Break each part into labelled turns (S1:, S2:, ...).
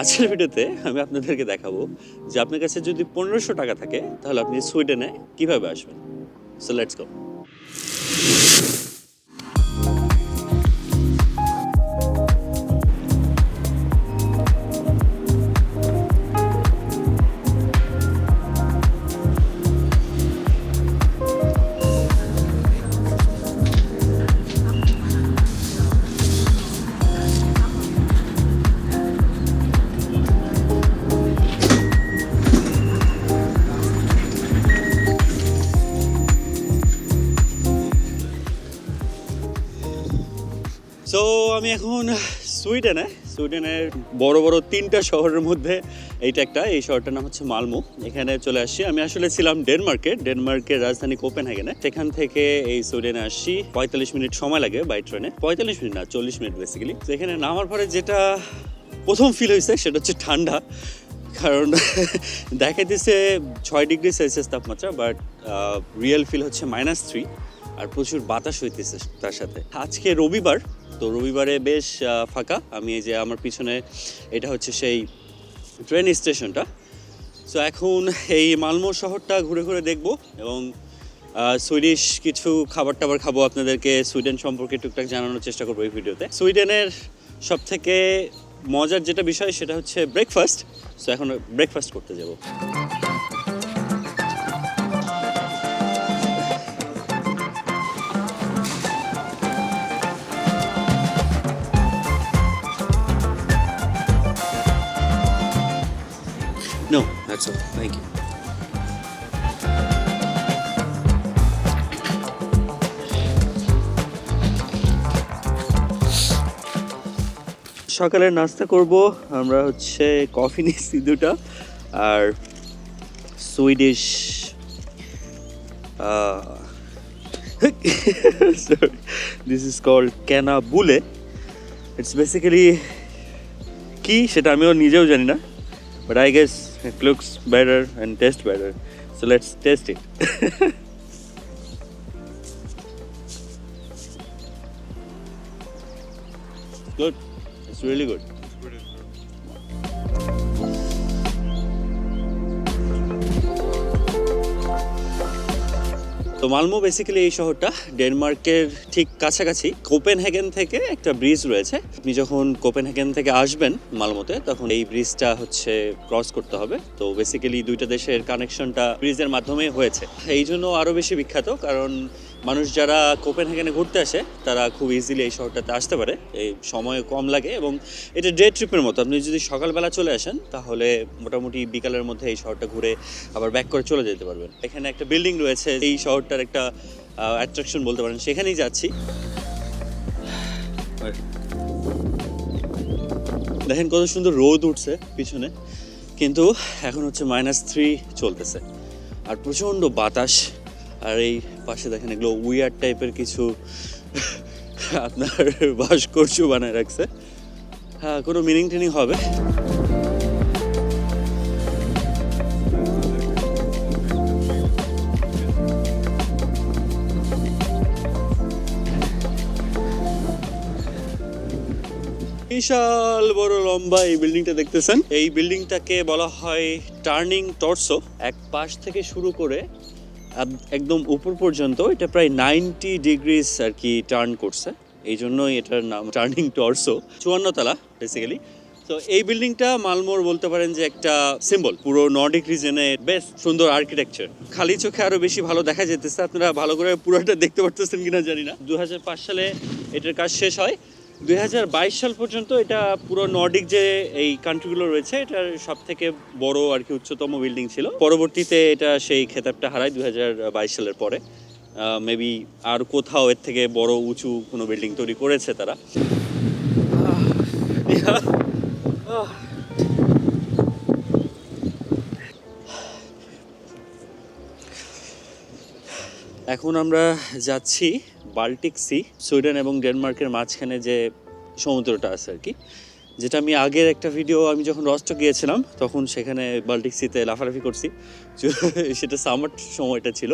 S1: আজকের ভিডিওতে আমি আপনাদেরকে দেখাবো যে আপনার কাছে যদি পনেরোশো টাকা থাকে, তাহলে আপনি সুইডেনে কীভাবে আসবেন? সো লেটস গো এখন সুইডেনে সুইডেনের বড় বড় তিনটা শহরের মধ্যে এইটা একটা। এই শহরটার নাম হচ্ছে মালমো। এখানে চলে আসি আমি আসলে ছিলাম ডেনমার্কে, ডেনমার্কের রাজধানী কোপেনহেগেনে। সেখান থেকে এই সুইডেনে আসছি। পঁয়তাল্লিশ মিনিট সময় লাগে বাই ট্রেনে পঁয়তাল্লিশ মিনিট না, চল্লিশ মিনিট বেসিক্যালি তো এখানে নামার পরে যেটা প্রথম ফিল হয়েছে সেটা হচ্ছে ঠান্ডা। কারণ দেখা দেখাইতেছে ছয় ডিগ্রি সেলসিয়াস তাপমাত্রা বাট রিয়েল ফিল হচ্ছে মাইনাস থ্রি আর প্রচুর বাতাস হইতেছে তার সাথে। আজকে রবিবার, তো রবিবারে বেশ ফাঁকা। আমি এই যে আমার পিছনে এটা হচ্ছে সেই ট্রেন স্টেশনটা সো এখন এই মালমো শহরটা ঘুরে ঘুরে দেখব এবং সুইডিশ কিছু খাবার টাবার খাব আপনাদেরকে সুইডেন সম্পর্কে টুকটাক জানানোর চেষ্টা করব এই ভিডিওতে। সুইডেনের সব থেকে মজার যেটা বিষয় সেটা হচ্ছে ব্রেকফাস্ট সো এখন ব্রেকফাস্ট করতে যাব। Thank you. সকালে নাস্তা করব, আমরা হচ্ছে কফি নিচ্ছি দুটা, আর সুইডিশ দিস ইজ কল্ড ক্যানা বুলে ইটস বেসিক্যালি কি সেটা আমিও নিজেও জানি না but I guess it looks better and tastes better. So let's taste it. good. It's really good. তো মালমো বেসিক্যালি এই শহরটা ডেনমার্কের ঠিক কাছাকাছি। কোপেনহেগেন থেকে একটা ব্রিজ রয়েছে। আপনি যখন কোপেনহেগেন থেকে আসবেন মালমোতে, তখন এই ব্রিজটা হচ্ছে ক্রস করতে হবে। তো বেসিক্যালি দুইটা দেশের কানেকশনটা ব্রিজের মাধ্যমে হয়েছে। এই জন্য আরও বেশি বিখ্যাত, কারণ মানুষ যারা কোপেনহেগেনে ঘুরতে আসে, তারা খুব ইজিলি এই শহরটাতে আসতে পারে। এই সময় কম লাগে এবং এটা ডে ট্রিপের মতো। আপনি যদি সকালবেলা চলে আসেন, তাহলে মোটামুটি বিকালের মধ্যে এই শহরটা ঘুরে আবার ব্যাক করে চলে যেতে পারবেন। এখানে একটা বিল্ডিং রয়েছে। এই শহরটার একটা অ্যাট্রাকশন বলতে পারেন। সেখানেই যাচ্ছি। দেখেন কত সুন্দর রোদ উঠছে পিছনে। কিন্তু এখন হচ্ছে মাইনাস থ্রি চলতেছে। আর প্রচণ্ড বাতাস। আর এই পাশে দেখেন এগুলো উইয়ার টাইপের কিছু আপনার ভাস্কর্য বানায় রাখছে। হ্যাঁ কোনো মিনিং টিনিং হবে? বিশাল বড় লম্বা এই বিল্ডিংটা দেখতেছেন। এই বিল্ডিংটাকে বলা হয় টার্নিং টর্সো এক পাশ থেকে শুরু করে একদম উপর পর্যন্ত এটা প্রায় নাইনটি ডিগ্রিস আর কি টার্ন করছে। এই জন্যই এটার নাম টার্নিং টর্সো চুয়ান্ন তলা বেসিক্যালি তো এই বিল্ডিংটা মালমোর বলতে পারেন যে একটা সিম্বল পুরো নর্ডিক রিজনে বেশ সুন্দর আর্কিটেকচার খালি চোখে আরও বেশি ভালো দেখা যেতেছে আপনারা ভালো করে পুরোটা দেখতে পারতেছেন কিনা জানি না। দুই হাজার পাঁচ সালে এটার কাজ শেষ হয়। দুই হাজার বাইশ সাল পর্যন্ত এটা পুরো নর্ডিক যে এই কান্ট্রিগুলো রয়েছে, এটার সব থেকে বড় আর কি উচ্চতম বিল্ডিং ছিল। পরবর্তীতে এটা সেই খেতাবটা হারায় দু হাজার বাইশ সালের পরে। মেবি আর কোথাও এর থেকে বড়, উঁচু কোনো বিল্ডিং তৈরি করেছে তারা। এখন আমরা যাচ্ছি বাল্টিক সি সুইডেন এবং ডেনমার্কের মাঝখানে যে সমুদ্রটা আছে আর কি, যেটা আমি আগের একটা ভিডিও আমি যখন রস্ট গিয়েছিলাম, তখন সেখানে বাল্টিক সিতে লাফালাফি করছি। সেটা সামার সময়টা ছিল,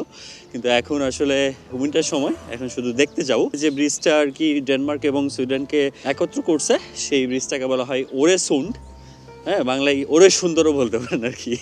S1: কিন্তু এখন আসলে উইন্টার সময়, এখন শুধু দেখতে যাব। যে ব্রিজটা আর কি ডেনমার্ক এবং সুইডেনকে একত্র করছে, সেই ব্রিজটাকে বলা হয় ওরে সুন্ড হ্যাঁ বাংলায় ওরে সুন্দরও বলতে পারেন আর কি।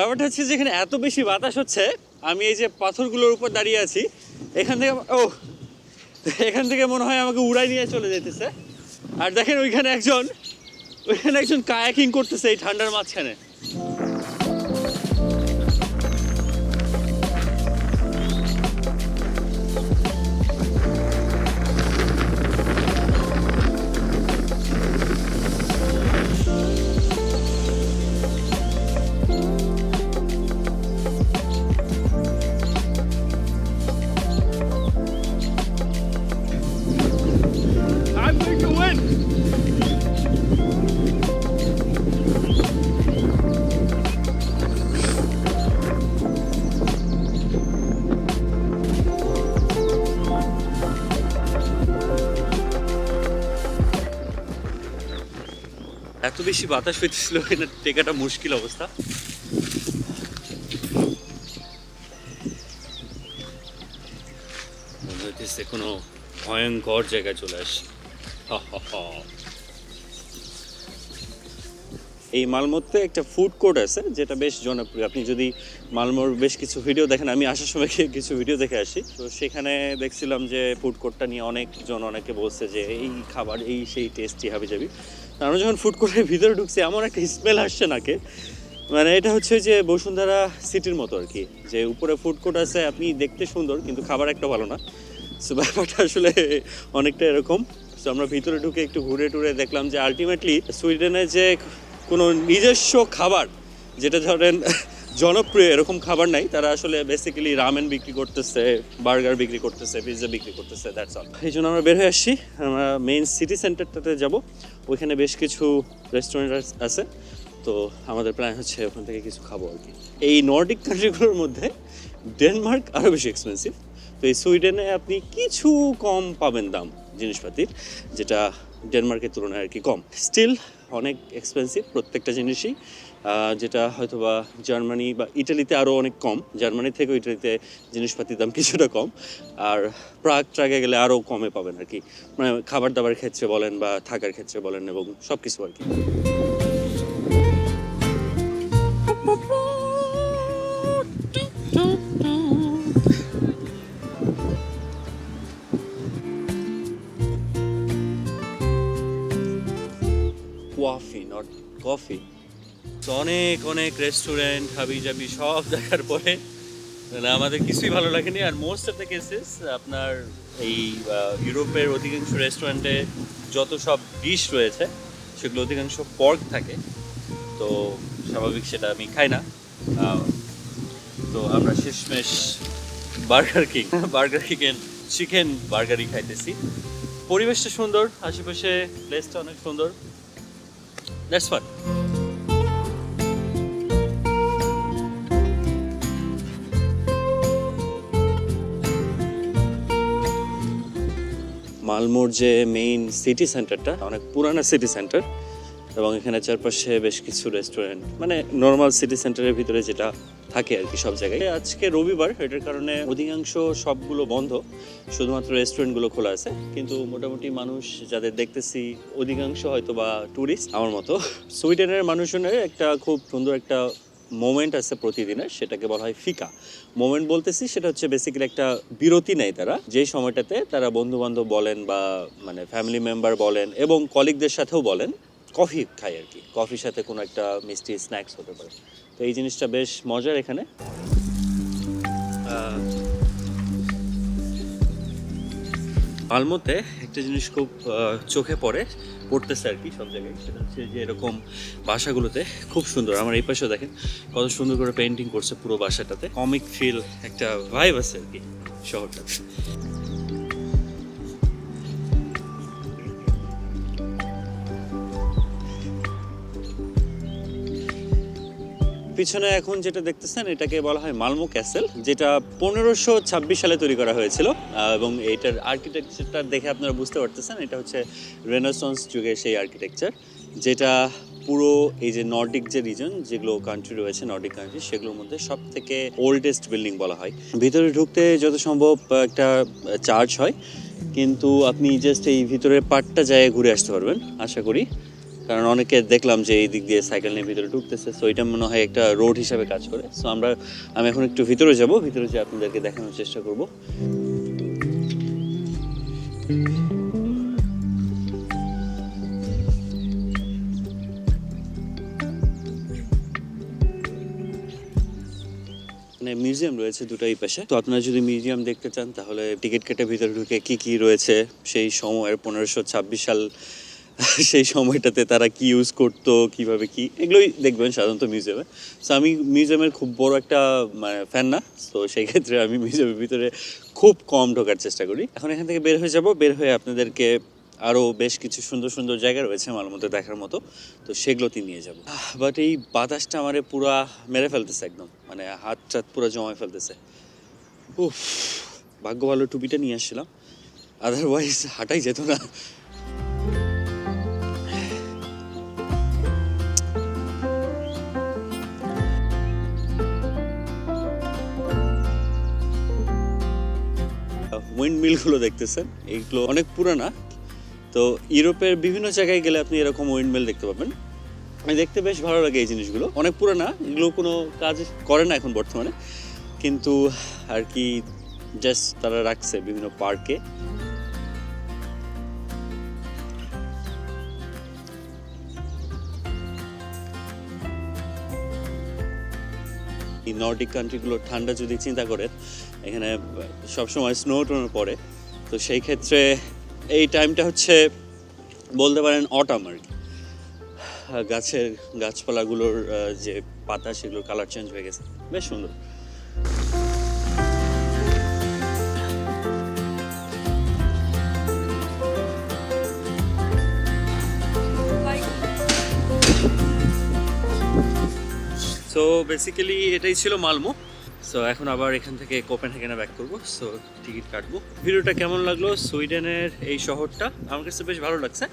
S1: ব্যাপারটা হচ্ছে যে এখানে এত বেশি বাতাস হচ্ছে, আমি এই যে পাথরগুলোর উপর দাঁড়িয়ে আছি, এখান থেকে ও এখান থেকে মনে হয় আমাকে উড়াই নিয়ে চলে যেতেছে। আর দেখেন ওইখানে একজন ওইখানে একজন কায়াকিং করতেছে এই ঠান্ডার মাঝখানে। এত বেশি বাতাস হইতেছিল এটা টেকাটা মুশকিল অবস্থা। মনে হইতেছে কোনো ভয়ঙ্কর জায়গায় চলে আসি। এই মালমোতে একটা ফুড কোর্ট আছে, যেটা বেশ জনপ্রিয়। আপনি যদি মালমোর বেশ কিছু ভিডিও দেখেন, আমি আসার সময় কিছু ভিডিও দেখে আসি। তো সেখানে দেখছিলাম যে ফুড কোর্টটা নিয়ে অনেকজন অনেকে বলছে যে, এই খাবার, এই সেই টেস্টি হবে যাবি আমরা যখন ফুড কোর্টের ভিতরে ঢুকছি, এমন একটা স্মেল আসছে নাকে। মানে এটা হচ্ছে যে বসুন্ধরা সিটির মতো আর কি, যে উপরে ফুড কোর্ট আছে, আপনি দেখতে সুন্দর, কিন্তু খাবার একটা ভালো না। সো ব্যাপারটা আসলে অনেকটা এরকম। সো আমরা ভিতরে ঢুকে একটু ঘুরে টুরে দেখলাম যে আলটিমেটলি সুইডেনে যে কোনো নিজস্ব খাবার, যেটা ধরেন জনপ্রিয় এরকম খাবার নাই। তারা আসলে বেসিক্যালি রামেন বিক্রি করতেছে বার্গার বিক্রি করতেছে পিৎজা বিক্রি করতেছে দ্যাটস অল এই জন্য আমরা বের হয়ে আসছি। আমরা মেইন সিটি সেন্টারটাতে যাব। ওইখানে বেশ কিছু রেস্টুরেন্ট আছে। তো আমাদের প্ল্যান হচ্ছে ওখান থেকে কিছু খাব আর কি। এই নর্ডিক কান্ট্রিগুলোর মধ্যে ডেনমার্ক আরও বেশি এক্সপেন্সিভ তো এই সুইডেনে আপনি কিছু কম পাবেন দাম জিনিসপাতির, যেটা ডেনমার্কের তুলনায় আর কি কম। স্টিল অনেক এক্সপেন্সিভ প্রত্যেকটা জিনিসই। যেটা হয়তো বা জার্মানি বা ইটালিতে আরও অনেক কম। জার্মানি থেকেও ইটালিতে জিনিসপাতির দাম কিছুটা কম। আর প্রাগ ট্রাগে গেলে আরও কমে পাবেন আর কি। মানে খাবার দাবার ক্ষেত্রে বলেন বা থাকার ক্ষেত্রে বলেন এবং সব কিছু আর কি। কফি নট কফি অনেক অনেক রেস্টুরেন্ট হাবি জাবি সব দেখার পরে মানে আমাদের কিছুই ভালো লাগেনি। আর মোস্ট অফ দ্য কেসেস আপনার এই ইউরোপের অধিকাংশ রেস্টুরেন্টে যত সব ডিশ রয়েছে, সেগুলো অধিকাংশ পর্ক থাকে। তো স্বাভাবিক সেটা আমি খাই না। তো আমরা শেষমেশ Burger King Burger King chicken বার্গারই খাইতেছি। পরিবেশটা সুন্দর, আশেপাশে প্লেসটা অনেক সুন্দর। দ্যাটস ফান মালমোর যে মেইন সিটি সেন্টারটা অনেক পুরানো সিটি সেন্টার এবং এখানে চারপাশে বেশ কিছু রেস্টুরেন্ট মানে নর্মাল সিটি সেন্টারের ভিতরে যেটা থাকে আর কি সব জায়গায়। আজকে রবিবার, এটার কারণে অধিকাংশ সবগুলো বন্ধ, শুধুমাত্র রেস্টুরেন্টগুলো খোলা আছে, কিন্তু মোটামুটি মানুষ যাদের দেখতেছি, অধিকাংশ হয়তো বা ট্যুরিস্ট আমার মতো। সুইডেনের মানুষজনের একটা খুব সুন্দর একটা মোমেন্ট আছে প্রতিদিনের সেটাকে বলা হয় ফিকা। মোমেন্ট বলতেছি সেটা হচ্ছে বেসিক্যালি একটা বিরতি নেয় তারা। যেই সময়টাতে তারা বন্ধু বান্ধব বলেন বা মানে ফ্যামিলি মেম্বার বলেন এবং কলিগদের সাথেও বলেন কফি খায় আর কি। কফির সাথে কোনো একটা মিষ্টি স্ন্যাক্স হতে পারে। তো এই জিনিসটা বেশ মজার এখানে। আহ, মালমোতে একটা জিনিস খুব চোখে পড়ে পড়তেছে আর কি সব জায়গায়। সেটা হচ্ছে যে এরকম বাসাগুলোতে খুব সুন্দর। আমার এই পাশেও দেখেন কত সুন্দর করে পেন্টিং করছে পুরো বাসাটাতে। কমিক ফিল একটা ভাইব আছে আর কি শহরটাতে। পিছনে এখন যেটা দেখতেছেন, এটাকে বলা হয় মালমো ক্যাসেল, যেটা পনেরোশো ছাব্বিশ সালে তৈরি করা হয়েছিল। এবং এটার আর্কিটেকচারটা দেখে আপনারা বুঝতে পারতেছেন, এটা হচ্ছে রেনেসন্স যুগের সেই আর্কিটেকচার, যেটা পুরো এই যে নর্ডিক যে রিজন যেগুলো কান্ট্রি রয়েছে নর্ডিক কান্ট্রি সেগুলোর মধ্যে সব থেকে ওল্ডেস্ট বিল্ডিং বলা হয়। ভিতরে ঢুকতে যত সম্ভব একটা চার্জ হয়, কিন্তু আপনি জাস্ট এই ভিতরের পার্টটা জায়গায় ঘুরে আসতে পারবেন, আশা করি। কারণ অনেকে দেখলাম যে এই দিক দিয়ে সাইকেল নিয়ে ভিতরে ঢুকতেছে সো এটা মনে হয় একটা রোড হিসাবে কাজ করে। সো আমরা, আমি এখন একটু ভিতরে যাব, ভিতরে যেয়ে আপনাদেরকে দেখানোর চেষ্টা করব। মিউজিয়াম রয়েছে দুটাই পাশে তো আপনারা যদি মিউজিয়াম দেখতে চান, তাহলে টিকিট কেটে ভিতরে ঢুকে কি কি রয়েছে, সেই সময়ের পনেরোশো ছাব্বিশ সাল সেই সময়টাতে তারা কি ইউজ করতো, কীভাবে কি, এগুলোই দেখবেন সাধারণত মিউজিয়ামে সো আমি মিউজিয়ামের খুব বড় একটা মানে ফ্যান না। তো সেই ক্ষেত্রে আমি মিউজিয়ামের ভিতরে খুব কম ঢোকার চেষ্টা করি। এখন এখান থেকে বের হয়ে যাব। বের হয়ে আপনাদেরকে আরও বেশ কিছু সুন্দর সুন্দর জায়গা রয়েছে আমার মধ্যে দেখার মতো। তো, সেগুলোতে নিয়ে যাব। বাট এই বাতাসটা আমারে পুরা মেরে ফেলতেছে একদম। মানে হাত টাত পুরো জমায় ফেলতেছে। উফ, ভাগ্য ভালো টুপিটা নিয়ে আসছিলাম। আদারওয়াইজ হাঁটাই যেত না। উইন্ড মিলগুলো দেখতেছেন। এইগুলো অনেক পুরানা। তো ইউরোপের বিভিন্ন জায়গায় গেলে আপনি এরকম উইন্ড মিল দেখতে পাবেন। আমি দেখতে বেশ ভালো লাগে এই জিনিসগুলো। অনেক পুরানা, এগুলো কোনো কাজ করে না এখন বর্তমানে। কিন্তু আর কি জাস্ট তারা রাখছে বিভিন্ন পার্কে। নর্ডিক কান্ট্রিগুলো ঠান্ডা যদি চিন্তা করেন এখানে সবসময় স্নো টোনো পড়ে, তো সেই ক্ষেত্রে এই টাইমটা হচ্ছে বলতে পারেন অটাম আর কি। গাছের গাছপালাগুলোর যে পাতা, সেগুলোর কালার চেঞ্জ হয়ে গেছে। বেশ সুন্দর। সো বেসিক্যালি এটাই ছিল মালমো। সো এখন আবার এখান থেকে কোপেন কোপেনহেগেনে ব্যাক করব। সো টিকিট কাটবো। ভিডিওটা কেমন লাগল সুইডেনের এই শহরটা? আমার কাছে বেশ ভালো লাগছে।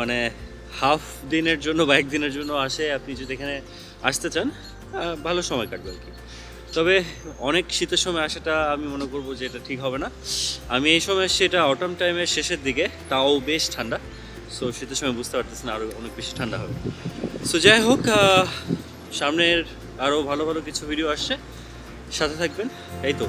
S1: মানে হাফ দিনের জন্য বা একদিনের জন্য আসে, আপনি যদি এখানে আসতে চান ভালো সময় কাটবে আর কি। তবে অনেক শীতের সময় আসাটা আমি মনে করব যে এটা ঠিক হবে না। আমি এই সময় সেটা অটম টাইমের শেষের দিকে। তাও বেশ ঠান্ডা। সো শীতের সময় বুঝতে পারতেছি না আরও অনেক বেশি ঠান্ডা হবে। সো যাই হোক সামনের আরও ভালো ভালো কিছু ভিডিও আসছে। সাথে থাকবেন। এই তো।